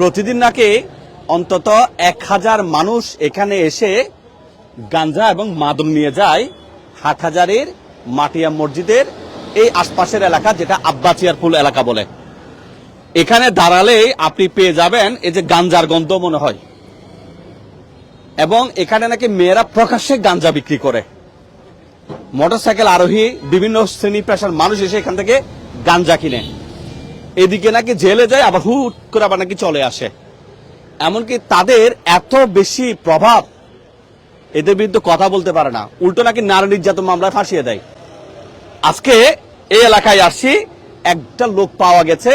প্রতিদিন নাকি অন্তত এক হাজার মানুষ এখানে এসে গাঞ্জা এবং মাদক নিয়ে যায় হাট হাটহাজারির মাটিয়া মসজিদের এই আশপাশের এলাকা, যেটা আব্বাচিয়ারপুল এলাকা বলে। এখানে দাঁড়ালেই আপনি পেয়ে যাবেন এই যে গাঞ্জার গন্ধ মনে হয়। এবং এখানে নাকি মেয়েরা প্রকাশ্যে গাঞ্জা বিক্রি করে। মোটরসাইকেল আরোহী, বিভিন্ন শ্রেণি পেশার মানুষ এসে এখান থেকে গাঞ্জা কিনে। এদিকে নাকি জেলে যায়, আবার হুট করে আবার নাকি চলে আসে। এমনকি তাদের এত বেশি প্রভাব, এদের বিরুদ্ধে কথা বলতে পারে না। উল্টো নাকি নারী নির্যাতন মামলায় ফাঁসিয়ে দেয়। আজকে এই এলাকায় আসছি একটা লোক পাওয়া গেছে,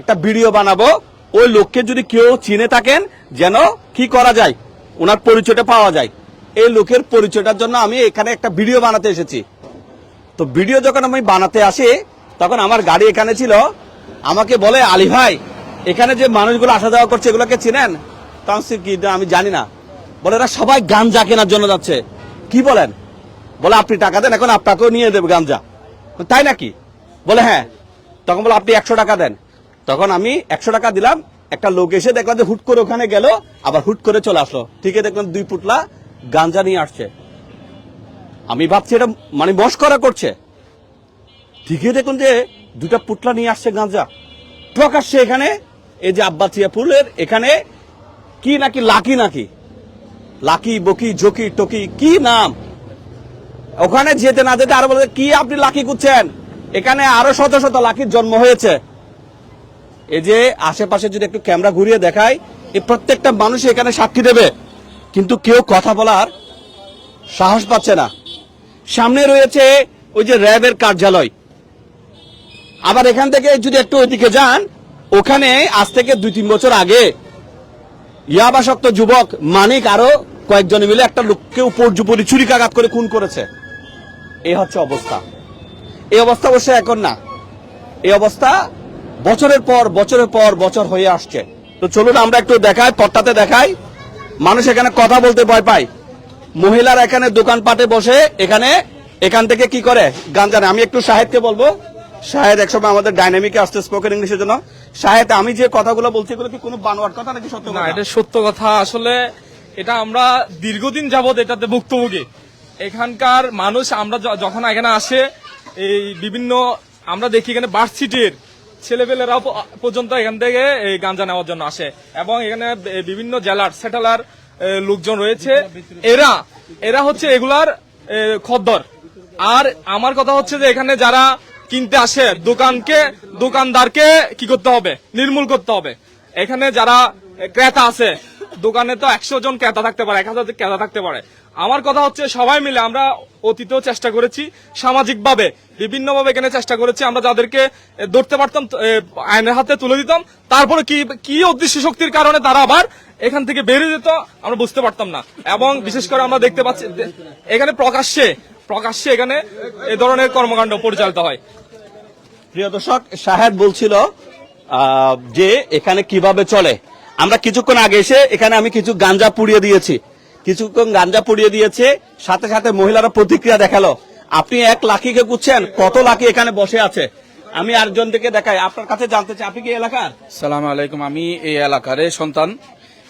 একটা ভিডিও বানাবো। ওই লোককে যদি কেউ চিনে থাকেন, যেন কি করা যায়, ওনার পরিচয়টা পাওয়া যায়। এই লোকের পরিচয়টার জন্য আমি এখানে একটা ভিডিও বানাতে এসেছি। তো ভিডিও যখন আমি বানাতে আসি, তখন আমার গাড়ি এখানে ছিল আমাকে বলে, আলী ভাই, এখানে যে মানুষগুলো আসা যাওয়া করছে, এগুলোকে চিনেন? তখন কি আমি জানি না। বলে, এরা সবাই গাঞ্জা কেনার জন্য যাচ্ছে। কি বলেন? বলে, আপনি টাকা দেন, এখন আপনাকেও নিয়ে দেবে গাঞ্জা। তাই নাকি? বলে হ্যাঁ। তখন বলে, আপনি একশো টাকা দেন। তখন আমি একশো টাকা দিলাম, একটা লোক এসে দেখলাম যে হুট করে ওখানে গেল, আবার হুট করে চলে আসলো। ঠিক আছে দেখলাম দুই পুটলা গাঞ্জা নিয়ে আসছে। আমি ভাবছি এটা মানে মস্করা করছে। ঠিকই দেখুন যে দুটা পুটলা নিয়ে আসছে গাঁজা। প্রকাশ্যে এখানে এই যে আব্বাসিয়া ফুলের এখানে কি নাকি লাকি নাকি? লাকি, বকি জকি টকি, কি নাম? ওখানে যেতে না যেতে আরও বলে, কি আপনি লাকি করছেন এখানে আরও শত শত লাকির জন্ম হয়েছে। এই যে আশেপাশে যদি একটু ক্যামেরা ঘুরিয়ে দেখায় এই প্রত্যেকটা মানুষ এখানে সাক্ষী দেবে। কিন্তু কেউ কথা বলার সাহস পাচ্ছে না। সামনে রয়েছে ওই যে র্যাবের কার্যালয়। আবার এখান থেকে যদি একটু ওইদিকে যান, ওখানে আজ থেকে দুই তিন বছর আগে ইয়াবাসক্ত যুবক মানিক আরও কয়েকজন মিলে একটা লোককে উপর উপর্যুপরি ছুরিকাঘাত করে খুন করেছে। এই হচ্ছে অবস্থা। এই অবস্থা অবশ্য এখন না। এই অবস্থা বছরের পর বছরের পর বছর হয়ে আসছে। তো চলুন, আমরা একটু দেখাই পট্টাতে দেখাই। মানুষ এখানে কথা বলতে ভয় পায়। মহিলারা এখানে দোকানপাটে বসে, এখানে এখান থেকে কি করে? গান জানে। আমি একটু সাহেবকে বলব। শাহেদ একসময় আমাদের ডাইনামিকে আসতে স্পোকেন ইংলিশের জন্য। শাহেদ আমি যে কথাগুলো বলছি এগুলো কি কোনো বানোয়ার কথা নাকি সত্য না এটা সত্য কথা। আসলে এটা আমরা দীর্ঘদিন যাবত এটাতে ভুক্তভোগী। এখানকার মানুষ আমরা যখন এখানে আসে এই বিভিন্ন আমরা দেখি এখানে ভার্সিটির ছেলেপেলেরাও পর্যন্ত এখান থেকে এই গাঞ্জা নেওয়ার জন্য আসে। এবং এখানে বিভিন্ন জেলার সেটেলার লোকজন রয়েছে। এরা এরা হচ্ছে এগুলার খদ্দর। আর আমার কথা হচ্ছে যে এখানে যারা কিনতে আসে, দোকানকে, দোকানদারকে কি করতে হবে? নির্মূল করতে হবে। এখানে যারা ক্রেতা আছে, দোকানে তো একশো জন ক্রেতা থাকতে পারে, এক হাজার ক্রেতা থাকতে পারে। আমার কথা হচ্ছে, সবাই মিলে আমরা অতীতেও চেষ্টা করেছি সামাজিক ভাবে বিভিন্ন ভাবে এখানে চেষ্টা করেছি, আমরা যাদেরকে ধরতে পারতাম আইনের হাতে তুলে দিতাম। তারপরে কি কি অদৃশ্য শক্তির কারণে তারা আবার এখান থেকে বেরিয়ে যেত, আমরা বুঝতে পারতাম না। এবং বিশেষ করে আমরা দেখতে পাচ্ছি, এখানে প্রকাশ্যে প্রকাশ্যে এখানে এ ধরনের কর্মকাণ্ড পরিচালিত হয়। প্রিয় দর্শক, শাহেদ বলছিল যে এখানে কীভাবে চলে। আমরা কিছুক্ষণ আগে এসে এখানে আমি কিছু গাঞ্জা পুড়িয়ে দিয়েছি। কিছুক্ষণ গাঞ্জা পুড়িয়ে দিয়েছে, সাথে সাথে মহিলারা প্রতিক্রিয়া দেখাল। আপনি এক লাখিকে কুচ্ছেন কত লাখি এখানে বসে আছে? আমি আরেকজন থেকে দেখাই, আপনার কাছে জানতে চাই, আপনি কি এলাকার? সালাম আলাইকুম, আমি এই এলাকার সন্তান।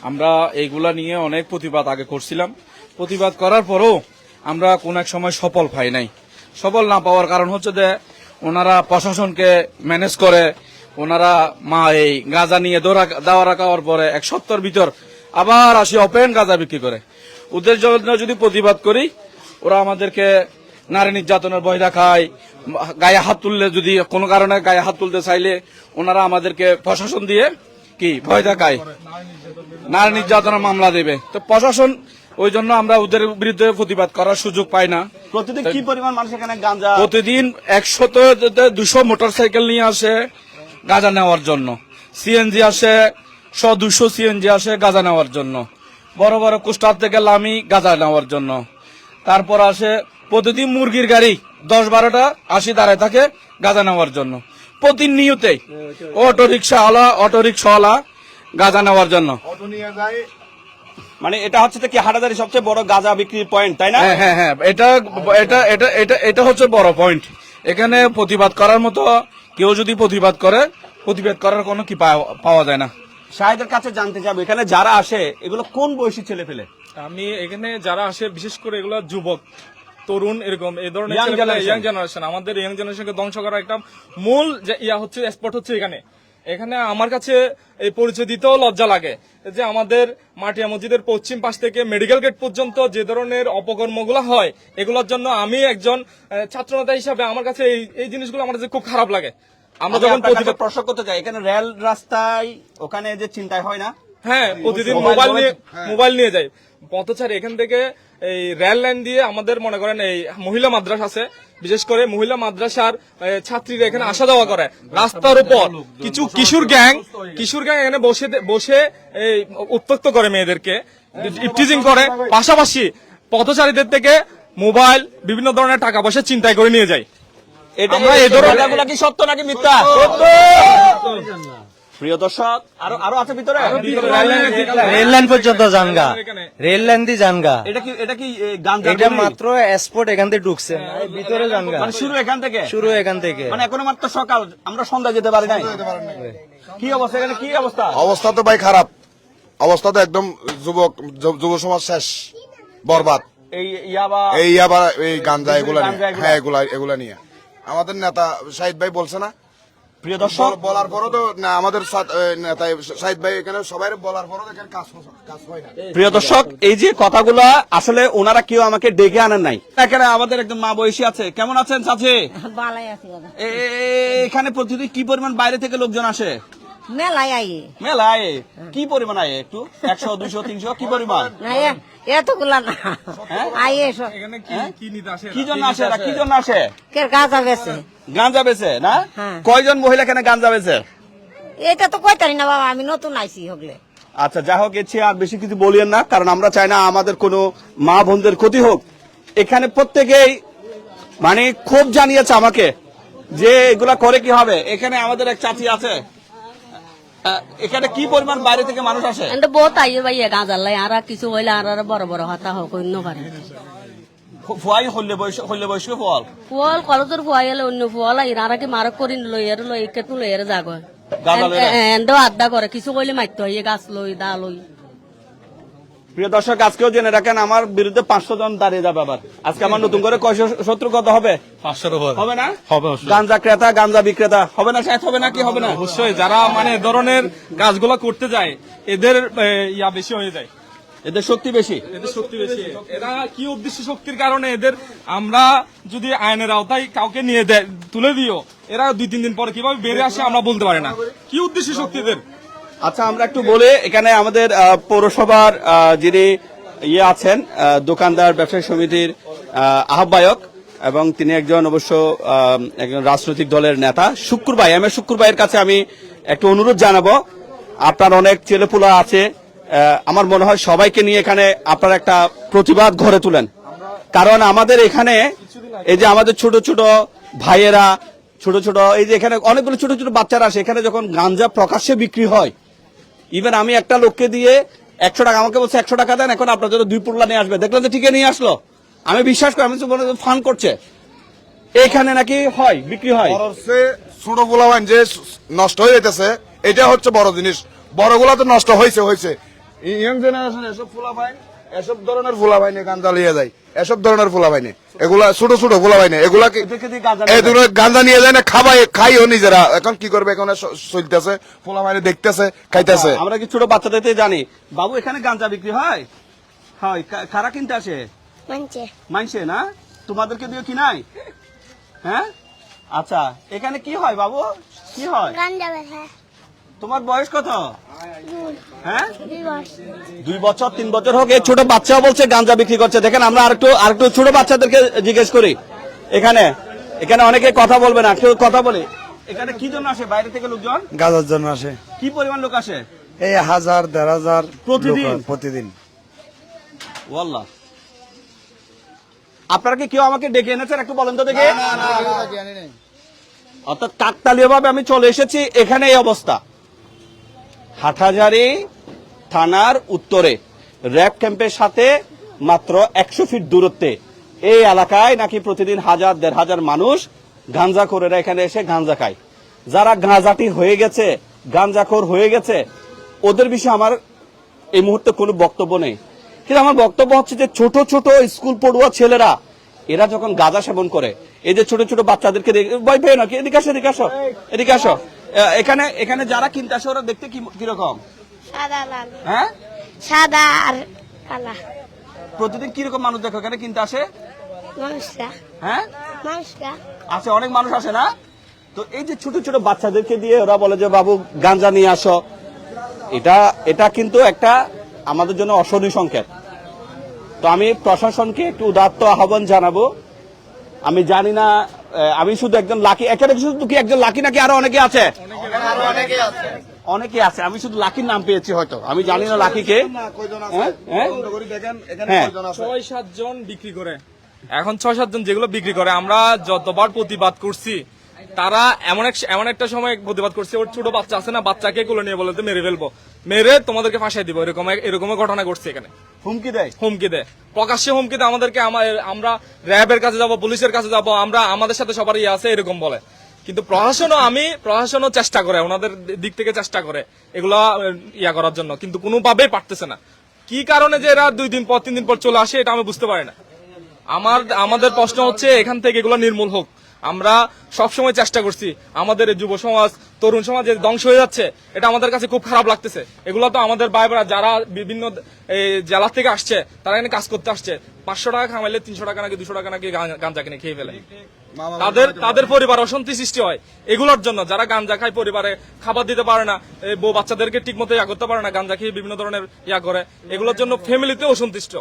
আমরা এইগুলা নিয়ে অনেক প্রতিবাদ আগে করছিলাম। প্রতিবাদ করার পরও আমরা কোন এক সময় সফল পাই নাই। সফল না পাওয়ার কারণ হচ্ছে যে ওনারা প্রশাসনকে ম্যানেজ করে, ওনারা মা এই গাঁজা নিয়ে দৌড়া, দাওয়া রাখার পরে এক সপ্তাহের ভিতর আবার আসি অপেন গাঁজা বিক্রি করে। ওদের জন্য যদি প্রতিবাদ করি, ওরা আমাদেরকে নারী নির্যাতনের ভয় দেখায়, গায়ে হাত তুললে যদি কোনো কারণে গায়ে হাত তুলতে চাইলে ওনারা আমাদেরকে প্রশাসন দিয়ে কি ভয় দেখায়? নারী নির্যাতনের মামলা দেবে। তো প্রশাসন ওই জন্য আমরা ওদের বিরুদ্ধে প্রতিবাদ করার সুযোগ পাই না। প্রতিদিন কি পরিমাণ মানুষ এখানে গাঞ্জা প্রতিদিন একশত দুশো মোটর সাইকেল নিয়ে আসে গাঁজা নেওয়ার জন্য। সিএনজি আসে শ দুশো সিএনজি আসে গাঁজা নেওয়ার জন্য। বড় বড় কুষ্টার থেকে লামি গাঁজা নেওয়ার জন্য। তারপর আসে প্রতিদিন মুরগির গাড়ি দশ বারোটা আসি দাঁড়ায় থাকে গাঁজা নেওয়ার জন্য। প্রতিনিয়তেই অটো রিক্সাওয়ালা অটো রিক্সাওয়ালা গাঁজা নেওয়ার জন্য। মানে এটা হচ্ছে কি হাটাদারি সবচেয়ে বড় গাঁজা বিক্রির পয়েন্ট তাই না? হ্যাঁ হ্যাঁ হ্যাঁ এটা এটা এটা এটা এটা হচ্ছে বড় পয়েন্ট এখানে প্রতিবাদ করার মতো কেউ যদি প্রতিবাদ করে প্রতিবাদ করার কোনো কি পাওয়া যায় না। শাহেদের কাছে জানতে চাবো এখানে যারা আসে এগুলো কোন বয়সী ছেলে ফেলে আমি এখানে যারা আসে বিশেষ করে এগুলো যুবক তরুণ এরকম এই ধরনের ইয়াং জেনারেশন আমাদের ইয়াং জেনারেশনকে ধ্বংস করার একটা মূল যে ইয়া হচ্ছে স্পট হচ্ছে এখানে। এখানে আমার কাছে এই পরিচয় দিতেও লজ্জা লাগে যে আমাদের মাটিয়া মসজিদের পশ্চিম পাশ থেকে মেডিকেল গেট পর্যন্ত যে ধরনের অপকর্মগুলো হয় এগুলোর জন্য আমি একজন ছাত্রনেতা হিসাবে আমার কাছে এই এই জিনিসগুলো আমার কাছে খুব খারাপ লাগে। আমরা যখন আপনার প্রশ্ন করতে চাই এখানে রেল রাস্তায় ওখানে যে চিন্তায় হয় না? হ্যাঁ প্রতিদিন মোবাইল নিয়ে মোবাইল- মোবাইল নিয়ে যাই। পথচারী এখান থেকে এই রেল লাইন দিয়ে আমাদের মনে করেন এই মহিলা মাদ্রাসা আছে বিশেষ করে মহিলা মাদ্রাসার ছাত্রীরা এখানে আসা যাওয়া করে। রাস্তার উপর কিছু কিশোর গ্যাং কিশোর গ্যাং এখানে বসে বসে উত্তক্ত করে মেয়েদেরকে ইপটিজিং করে। পাশাপাশি পথচারীদের থেকে মোবাইল বিভিন্ন ধরনের টাকা পয়সা চিন্তায় করে নিয়ে যায়। এটা আমরা এই এই ধরনের- কি সত্য নাকি মিথ্যা? প্রিয় দর্শক আরও আরও আছে ভিতরে? রেল লাইন পর্যন্ত জানগা। রেল লাইন দিয়ে জানগা। এটা কি এটা কি গাঞ্জা এটা মাত্র এখান থেকে ঢুকছে। ভিতরে জানগা। মানে শুরু এখান থেকে? শুরু এখান থেকে। মানে এখনও মাত্র সকাল আমরা সন্ধ্যা যেতে পারি নাই? কি অবস্থা এখানে? কি অবস্থা? অবস্থা তো ভাই খারাপ। অবস্থা তো একদম যুবক যুব সমাজ শেষ। বরবাদ। এই ইয়াবা এই আবার এই গাঞ্জা এগুলা নিয়ে। এগুলা। হ্যাঁ এগুলা এগুলা নিয়ে। আমাদের নেতা শাহিদ ভাই বলছে না প্রিয় দর্শক বলার পরও তো আমাদের ভাই এখানে সবাই বলার পরও এখানে কাজ কাজ হয় না। প্রিয় দর্শক এই যে কথাগুলো আসলে ওনারা কেউ আমাকে ডেকে আনেন নাই। এখানে আমাদের একদম মা বয়সী আছে। কেমন আছেন চাচি? এখানে প্রতিদিন কি পরিমাণ বাইরে থেকে লোকজন আসে? মেলায় আয়ে। কি পরিমাণ আয়ে একটু? একশো দুইশো তিনশো? কি পরিমাণ? এতগুলা না। আইয়ে সব কি কি নিতে আসে? কি জন্য আসে? এরা কি জন্য আসে? কে গাঁজা বেছে গাঞ্জা বেছে না। কয়জন মহিলা এখানে গাঞ্জা বেছে এটা তো কইতারি না বাবা? আমি নতুন আইছি হগলে। আচ্ছা যা হোক এর আর বেশি কিছু বলিয়েন না কারণ আমরা চাই না আমাদের কোনো মা বোনদের ক্ষতি হোক। এখানে প্রত্যেকেই মানে খুব জানিয়েছে আমাকে যে এগুলা করে কি হবে? এখানে আমাদের এক চাচি আছে। এখানে কি পরিমাণ বাইরে থেকে মানুষ আসে? এন্ড বহুত আইয়ে গাঁজার লাই আর কিছু হইলে আর আর বড় বড় হতা হোক অন্য পারে ফুয়াই হল্লে বয়স হলে বয়স্ক ফল ফুয়াল কলেজের ফুয়াই এলে অন্য ফুয়াল আই আর কি মারক করি লই আর লই কেতু লই আর যাগ। গাঁজা লইয়া? এন্ড আড্ডা করে কিছু কইলে মারতে হয় গাছ লই দা লই প্রিয় দর্শক আজকেও জেনে রাখেন আমার বিরুদ্ধে পাঁচশো জন দাঁড়িয়ে যাবে আবার। আজকে আমার নতুন করে কয়শো শত্রু কত হবে? পাঁচশোর হবে না? হবে গাঞ্জা ক্রেতা গাঞ্জা বিক্রেতা হবে না শায়দ হবে না কি হবে না? অবশ্যই যারা মানে ধরনের কাজগুলো করতে যায় এদের ইয়া বেশি হয়ে যায়। এদের শক্তি বেশি? এদের শক্তি বেশি। এরা কি উদ্দেশ্য শক্তির কারণে এদের আমরা যদি আইনের আওতায় কাউকে নিয়ে দেয় তুলে দিও এরা দুই তিন দিন পরে কীভাবে বেড়ে আসে আমরা বলতে পারি না। কি উদ্দেশ্য শক্তি এদের? আচ্ছা আমরা একটু বলে, এখানে আমাদের পৌরসভার যিনি ইয়ে আছেন দোকানদার, ব্যবসায়ী সমিতির আহ্বায়ক, এবং তিনি একজন অবশ্য একজন রাজনৈতিক দলের নেতা, শুক্র ভাই, এম এ শুক্র ভাইয়ের কাছে আমি একটু অনুরোধ জানাব। আপনার অনেক ছেলেপুলা আছে আমার মনে হয় সবাইকে নিয়ে এখানে আপনার একটা প্রতিবাদ গড়ে তুলেন। কারণ আমাদের এখানে এই যে আমাদের ছোট ছোট ভাইয়েরা, ছোট ছোট, এই যে এখানে অনেকগুলো ছোট ছোট বাচ্চারা আসে, এখানে যখন গাঞ্জা প্রকাশ্যে বিক্রি হয় ইভেন আমি একটা লোককে দিয়ে একশো টাকা, আমাকে বলছে একশো টাকা দেন, এখন আপনার জন্য দুই পুরলা নিয়ে আসবে। দেখলাম যে ঠিকই নিয়ে আসলো। আমি বিশ্বাস করি, আমি ফান করছে। এখানে নাকি হয়, বিক্রি হয়। বড় ছোট গুলাবান যে নষ্ট হয়ে যেতেছে এটা হচ্ছে বড় জিনিস। বড়গুলা তো নষ্ট হয়েছে হয়েছে ইয়ং জেনারেশন এসব ফুলা পাইন এসব ধরনের ফুলা পাইনে গাঞ্জা লিয়ে যায়। এসব ধরনের ফুলা পাইনে এগুলা ছোট ছোট ফুলা পাইনে এগুলা কি এদেরকে গাঁজা নিয়ে যায়। না খাবাই খাইও নিজেরা। এখন কি করবে? এখন চলতেছে। ফুলা পাইনে দেখতেছে খাইতেছে। আমরা কি ছোট বাচ্চাদের জানি? বাবু এখানে গাঞ্জা বিক্রি হয়? হয়। কারা কিনতে আসে? মানছে না? তোমাদেরকে দিয়ে কি নাই? হ্যাঁ? আচ্ছা এখানে কি হয় বাবু? কি হয়? হ্যাঁ তোমার বয়স কত? হ্যাঁ? দুই বছর তিন বছর হোক এই ছোট বাচ্চাও বলছে গাঞ্জা বিক্রি করছে। দেখেন আমরা আরেকটু আরেকটু ছোট বাচ্চাদেরকে জিজ্ঞেস করি। এখানে এখানে অনেকে কথা বলবে না কেউ কথা বলে। এখানে কি জন্য আসে বাইরে থেকে লোকজন? গাজার জন্য আসে। কি পরিমাণ লোক আসে? এই হাজার দেড় হাজার প্রতিদিন? প্রতিদিন। ওয়াল্লাহ। আপনারা কি কেউ আমাকে ডেকে এনেছেন? একটু বলেন তো দেখে। অর্থাৎ কাকতালীয় ভাবে আমি চলে এসেছি এখানে এই অবস্থা। হাটহাজারি থানার উত্তরে। র্যাব ক্যাম্পের সাথে মাত্র একশো ফিট দূরত্বে। এই এলাকায় নাকি প্রতিদিন হাজার, দেড় হাজার মানুষ গাঞ্জা করেরা এখানে এসে গাঞ্জা খায়। যারা গাঁজাটি হয়ে গেছে গাঞ্জাখোর হয়ে গেছে, ওদের বিষয়ে আমার এই মুহূর্তে কোনো বক্তব্য নেই। কিন্তু আমার বক্তব্য হচ্ছে যে ছোট ছোট স্কুল পড়ুয়া ছেলেরা, এরা যখন গাঁজা সেবন করে, এই যে ছোট ছোট বাচ্চাদেরকে ভয় পেয়ে নাকি এদিকে আসো এদিকে আসো এদিকে আসো। এখানে এখানে যারা কিনতে আসে ওরা দেখতে কি কীরকম? সাদা লাল। হ্যাঁ? সাদা আর কালা। প্রতিদিন কীরকম মানুষ দেখো? এখানে কিনতে আসে? মানুষরা হ্যাঁ? মানুষরা আছে অনেক মানুষ আসে না? তো এই যে ছোট ছোট বাচ্চাদেরকে দিয়ে ওরা বলে যে বাবু গাঞ্জা নিয়ে আসো। এটা এটা কিন্তু একটা আমাদের জন্য অশনি সংকেত। তো আমি প্রশাসনকে একটু উদাত্ত আহ্বান জানাব। আমি জানি না আমি শুধু একজন লাকি এখানে শুধু কি একজন লাকি নাকি আরও অনেকে আছে? অনেকে আছে আমি শুধু লাকির নাম পেয়েছি হয়তো আমি জানি না লাকিকে। কে হ্যাঁ? দেখেন এখানে হ্যাঁ। কয়জন আছে? ছয় সাতজন বিক্রি করে। এখন ছয় সাতজন যেগুলো বিক্রি করে আমরা যতবার প্রতিবাদ করছি তারা এমন এক এমন একটা সময় প্রতিবাদ করছে ওর ছোট বাচ্চা আছে না বাচ্চাকে কোলে নিয়ে বলে মেরে ফেলব। মেরে তোমাদেরকে ফাঁসাই দিব এরকম এরকম ঘটনা ঘটছে এখানে। হুমকি দেয়? হুমকি দেয়। প্রকাশ্যে হুমকি দেয় আমাদেরকে আমরা র্যাবের কাছে যাব পুলিশের কাছে যাব আমরা আমাদের সাথে সবারই আছে এরকম বলে। কিন্তু প্রশাসনও আমি প্রশাসনও চেষ্টা করে ওনাদের দিক থেকে চেষ্টা করে এগুলা ইয়া করার জন্য। কিন্তু কোনোভাবেই পারতেছে না। কি কারণে যে এরা দুই দিন পর তিন দিন পর চলে আসে এটা আমি বুঝতে পারি না। আমার আমাদের প্রশ্ন হচ্ছে এখান থেকে এগুলো নির্মূল হোক। আমরা সবসময় চেষ্টা করছি আমাদের যুব সমাজ, তরুণ সমাজ যে ধ্বংস হয়ে যাচ্ছে, এটা আমাদের কাছে খুব খারাপ লাগতেছে। এগুলো তো আমাদের ভাইরা যারা বিভিন্ন জেলা থেকে আসছে, তারা এখানে কাজ করতে আসছে। পাঁচশো টাকা খামাইলে তিনশো টাকা নাকি দুশো টাকা নাকি গাঁজা কিনে খেয়ে ফেলে। তাদের তাদের পরিবার অশান্তি সৃষ্টি হয় এগুলোর জন্য। যারা গাঞ্জা খায় পরিবারে, খাবার দিতে পারে না বউ বাচ্চাদেরকে ঠিক মতো ইয়া করতে পারে না গাঞ্জা খেয়ে বিভিন্ন ধরনের ইয়া করে, এগুলোর জন্য ফ্যামিলিতে অসন্তুষ্ট।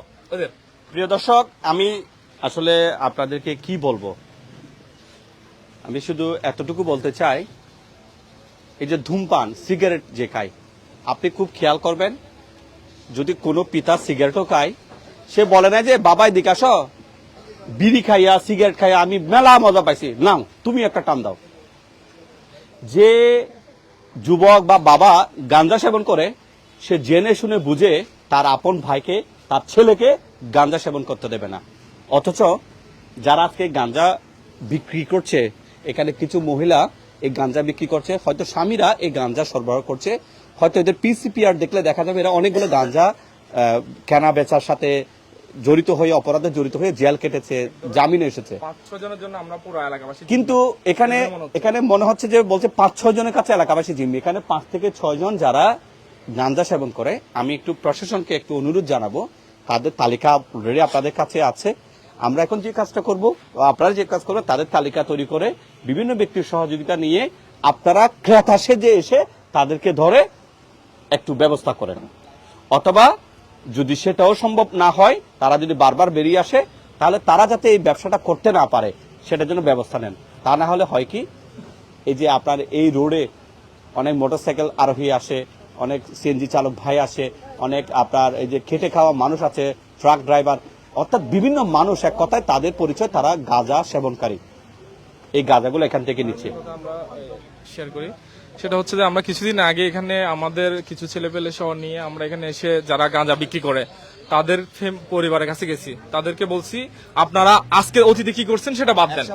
প্রিয় দর্শক, আমি আসলে আপনাদেরকে কি বলব? আমি শুধু এতটুকু বলতে চাই, এই যে ধূমপান, সিগারেট যে খায়, আপনি খুব খেয়াল করবেন, যদি কোনো পিতা সিগারেটও খায়, সে বলে না যে, বাবাই দিকে আসো বিড়ি খাইয়া, সিগারেট খাইয়া আমি মেলা মজা পাইছি। নাও, তুমি একটা টান দাও। যে যুবক বা বাবা গাঞ্জা সেবন করে, সে জেনে শুনে বুঝে তার আপন ভাইকে, তার ছেলেকে গাঞ্জা সেবন করতে দেবে না। অথচ যারা আজকে গাঞ্জা বিক্রি করছে এখানে কিছু মহিলা এই গাঞ্জা বিক্রি করছে। হয়তো স্বামীরা এই গাঞ্জা সরবরাহ করছে। হয়তো এদের পিসিপিআর দেখলে দেখা যাবে এরা অনেকগুলো গাঞ্জা কেনা বেচার সাথে জড়িত হয়ে অপরাধে জড়িত হয়ে জেল কেটেছে জামিনে এসেছে। কিন্তু এখানে এখানে মনে হচ্ছে। যে বলছে পাঁচ ছয় জনের কাছে এলাকাবাসী জিম্মি। এখানে পাঁচ থেকে ছয় জন যারা গাঞ্জা সেবন করে আমি একটু প্রশাসনকে একটু অনুরোধ জানাব। তাদের তালিকা অলরেডি আপনাদের কাছে আছে। আমরা এখন যে কাজটা করব, আপনারা যে কাজ করবেন, তাদের তালিকা তৈরি করে বিভিন্ন ব্যক্তির সহযোগিতা নিয়ে আপনারা ক্রেতা সেজে এসে তাদেরকে ধরে একটু ব্যবস্থা করেন। অথবা যদি সেটাও সম্ভব না হয়, তারা যদি বারবার বেরিয়ে আসে, তাহলে তারা যাতে এই ব্যবসাটা করতে না পারে, সেটার জন্য ব্যবস্থা নেন। তা না হলে হয় কি, এই যে আপনার এই রোডে অনেক মোটরসাইকেল আরোহী আসে, অনেক সিএনজি চালক ভাই আসে, অনেক আপনার এই যে খেটে খাওয়া মানুষ আছে, ট্রাক ড্রাইভার অর্থাৎ বিভিন্ন মানুষ এক কথায় তাদের পরিচয় তারা গাঁজা সেবনকারী। এই গাঁজাগুলো এখান থেকে নিচ্ছে। আমরা শেয়ার করি। সেটা হচ্ছে যে আমরা কিছুদিন আগে এখানে আমাদের কিছু ছেলেপেলে সহ নিয়ে আমরা এখানে এসে যারা গাঁজা বিক্রি করে তাদের পরিবারের কাছে গেছি। তাদেরকে বলছি আপনারা আজকে অতিথি কি করছেন সেটা বাদ দেন।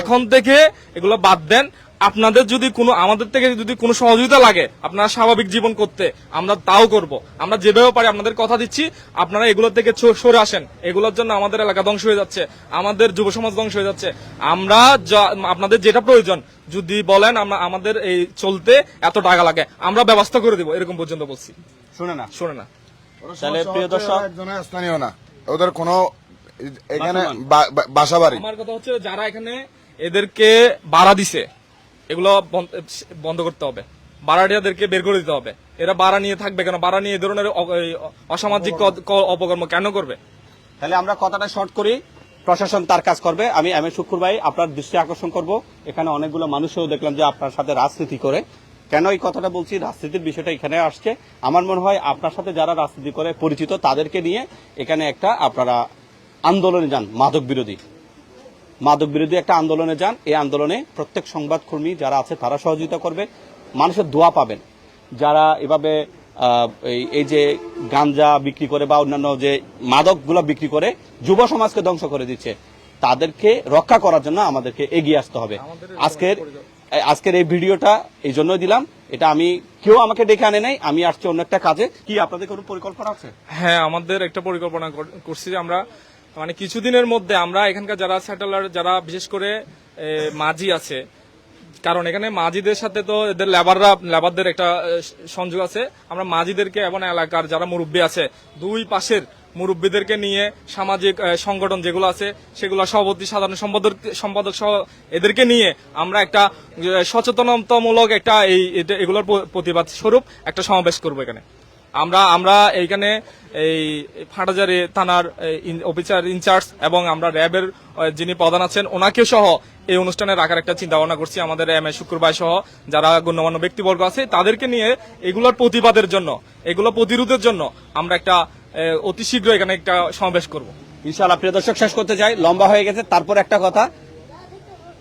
এখন থেকে এগুলো বাদ দেন। আপনাদের যদি কোনো আমাদের থেকে যদি কোনো সহযোগিতা লাগে আপনারা স্বাভাবিক জীবন করতে আমরা তাও করব। আমরা যেভাবে পারি আপনাদের কথা দিচ্ছি আপনারা এগুলো থেকে সরে আসেন। এগুলোর জন্য আমাদের এলাকা ধ্বংস হয়ে যাচ্ছে আমাদের যুব সমাজ ধ্বংস হয়ে যাচ্ছে। আমরা আপনাদের যেটা প্রয়োজন যদি বলেন আমরা আমাদের এই চলতে এত টাকা লাগে আমরা ব্যবস্থা করে দিব। এরকম পর্যন্ত বলছি। শুনে না। শোনে না। তাহলে প্রিয় দর্শক স্থানীয় না। ওদের কোনো এখানে বাসা বাড়ি। আমার কথা হচ্ছে যারা এখানে এদেরকে বাড়া দিছে এগুলো বন্ধ- করতে হবে। বাড়াটিয়াদেরকে বের করে দিতে হবে। এরা বাড়া নিয়ে থাকবে কেন? বাড়া নিয়ে ধরনের অসামাজিক অপকর্ম। কেন করবে? তাহলে আমরা কথাটা শর্ট করি। প্রশাসন তার কাজ করবে। আমি এম এ শুক্র ভাই আপনার দৃষ্টি আকর্ষণ করব। এখানে অনেকগুলো মানুষও দেখলাম যে আপনার সাথে রাজনীতি করে। কেন এই কথাটা বলছি? রাজনীতির বিষয়টা এখানে আসছে। আমার মনে হয় আপনার সাথে যারা রাজনীতি করে পরিচিত তাদেরকে নিয়ে এখানে একটা আপনারা আন্দোলনে যান মাদক বিরোধী। মাদক বিরোধী একটা আন্দোলনে যান। এই আন্দোলনে প্রত্যেক সংবাদকর্মী যারা আছে তারা সহযোগিতা করবে মানুষের দোয়া পাবেন। যারা এভাবে এই যে গাঞ্জা বিক্রি করে বা অন্যান্য যে মাদকগুলো বিক্রি করে যুব সমাজকে ধ্বংস করে দিচ্ছে তাদেরকে রক্ষা করার জন্য আমাদেরকে এগিয়ে আসতে হবে। আজকের আজকের এই ভিডিওটা এই জন্য দিলাম। এটা আমি, কেউ আমাকে ডেকে আনে নাই, আমি আসছি অন্য একটা কাজে। কি, আপনাদের কোনো পরিকল্পনা আছে? হ্যাঁ আমাদের একটা পরিকল্পনা করছি যে আমরা মানে কিছুদিনের মধ্যে আমরা এখানকার যারা সেটেলার যারা বিশেষ করে মাঝি আছে, কারণ এখানে মাঝিদের সাথে তো এদের লেবাররা লেবারদের একটা সংযোগ আছে। আমরা মাঝিদেরকে এবং এলাকার যারা মুরব্বী আছে, দুই পাশের মুরব্বীদেরকে নিয়ে সামাজিক সংগঠন যেগুলো আছে, সেগুলো সভাপতি, সাধারণ সম্পাদক সম্পাদক সহ এদেরকে নিয়ে আমরা একটা সচেতনতামূলক একটা এই এগুলোর প্রতিবাদ স্বরূপ একটা সমাবেশ করব এখানে। আমরা আমরা এইখানে এই ফাটাজারি থানার অফিসার ইনচার্জ এবং আমরা র্যাবের যিনি প্রধান আছেন ওনাকে সহ এই অনুষ্ঠানে রাখার একটা চিন্তা ভাবনা করছি আমাদের এম এ শুক্রবার সহ যারা গণ্যমান্য ব্যক্তিবর্গ আছে, তাদেরকে নিয়ে এগুলোর প্রতিবাদের জন্য, এগুলো প্রতিরোধের জন্য আমরা একটা অতি শীঘ্র এখানে একটা সমাবেশ করব। ইনশাআল্লাহ, প্রিয় দর্শক, শেষ করতে চাই লম্বা হয়ে গেছে। তারপর একটা কথা।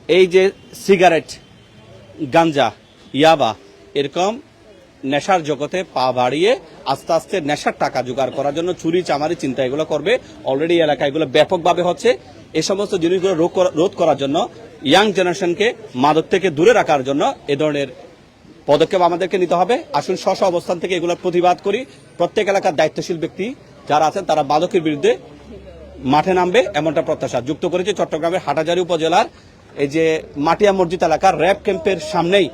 এই যে সিগারেট, গাঞ্জা, ইয়াবা, এরকম নেশার জগতে পা বাড়িয়ে আস্তে আস্তে নেশার টাকা জোগাড় করার জন্য চুরি চামারি, চিন্তা এগুলো করবে। অলরেডি এলাকা এগুলো ব্যাপকভাবে হচ্ছে। এ সমস্ত জিনিসগুলো রোধ করা- রোধ করার জন্য ইয়াং জেনারেশনকে মাদক থেকে দূরে রাখার জন্য এ ধরনের পদক্ষেপ আমাদেরকে নিতে হবে। আসুন স্ব অবস্থান থেকে এগুলোর প্রতিবাদ করি। প্রত্যেক এলাকার দায়িত্বশীল ব্যক্তি যারা আছেন, তারা মাদকের বিরুদ্ধে মাঠে নামবে, এমনটা প্রত্যাশা। যুক্ত করেছে চট্টগ্রামের হাটাজারি উপজেলার এই যে মাটিয়া মসজিদ এলাকার র্যাব ক্যাম্পের সামনেই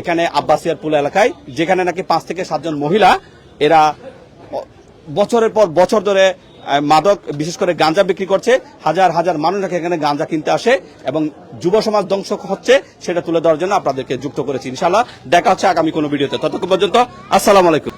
এখানে আব্বাসিয়ার পুল এলাকায়, যেখানে নাকি পাঁচ থেকে সাতজন মহিলা, এরা বছরের পর বছর ধরে মাদক, বিশেষ করে গাঁজা বিক্রি করছে। হাজার হাজার মানুষ এখানে গাঁজা কিনতে আসে এবং যুব সমাজ ধ্বংস হচ্ছে সেটা তুলে ধরার জন্য আপনাদেরকে যুক্ত করেছি ইনশাল্লাহ দেখা হচ্ছে আগামী কোনো ভিডিওতে। ততক্ষণ পর্যন্ত, আসসালামু আলাইকুম।